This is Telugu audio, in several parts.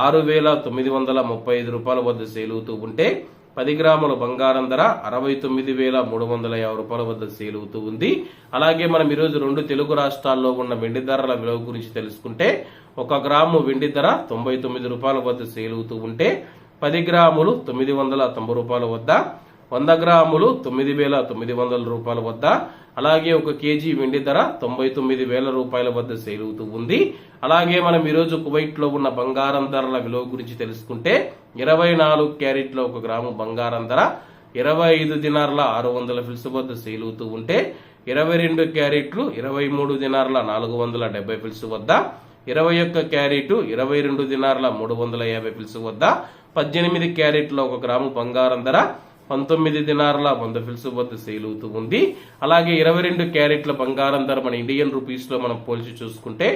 ఆరు వేల తొమ్మిది వందల ముప్పై ఐదు రూపాయల వద్ద సేల్ అవుతూ ఉంటే పది గ్రాముల బంగారం ధర అరవై తొమ్మిది వేల మూడు వందల యాభై రూపాయల వద్ద సేల్ అవుతూ ఉంది. అలాగే మనం ఈరోజు రెండు తెలుగు రాష్ట్రాల్లో ఉన్న వెండి ధరల విలువ గురించి తెలుసుకుంటే ఒక గ్రాము వెండి ధర తొంభై తొమ్మిది రూపాయల వద్ద సేల్ అవుతూ ఉంటే పది గ్రాములు తొమ్మిది వందల తొంభై రూపాయల వద్ద వంద గ్రాములు తొమ్మిది వేల తొమ్మిది వందల రూపాయల వద్ద అలాగే ఒక కేజీ వెండి ధర తొంభై తొమ్మిది వేల రూపాయల వద్ద సేల్ అవుతూ ఉంది. అలాగే మనం ఈరోజు కువైట్లో ఉన్న బంగారం ధరల విలువ గురించి తెలుసుకుంటే ఇరవై నాలుగు క్యారెట్ల ఒక గ్రాము బంగారం ధర ఇరవై ఐదు దినార్ల ఆరు వందల ఫిల్స్ వద్ద సేల్ అవుతూ ఉంటే ఇరవై రెండు క్యారెట్లు ఇరవై మూడు దినార్ల నాలుగు వందల డెబ్బై ఫిల్స్ వద్ద ఇరవై ఒక్క క్యారెట్ ఇరవై రెండు దినార్ల మూడు వందల యాభై ఫిల్స్ వద్ద పద్దెనిమిది క్యారెట్ల ఒక గ్రాము బంగారం ధర పంతొమ్మిది దినార్ల వంద ఫిల్స్ వద్ద సేల్ అవుతూ ఉంది. అలాగే ఇరవై రెండు క్యారెట్ల బంగారం ధర మన ఇండియన్ రూపీస్లో మనం పోల్చి చూసుకుంటే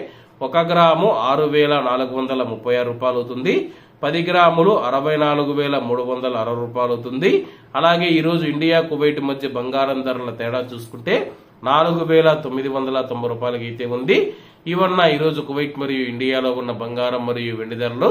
ఒక గ్రాము ఆరు వేల నాలుగు వందల ముప్పై ఆరు రూపాయలు అవుతుంది. పది గ్రాములు అరవై నాలుగు వేల మూడు వందల అరవై రూపాయలు అవుతుంది. అలాగే ఈరోజు ఇండియా కువైట్ మధ్య బంగారం ధరల తేడా చూసుకుంటే నాలుగు వేల తొమ్మిది వందల తొంభై రూపాయలకి అయితే ఉంది ఇవన్న ఈరోజు కువైట్ మరియు ఇండియాలో ఉన్న బంగారం మరియు వెండి ధరలు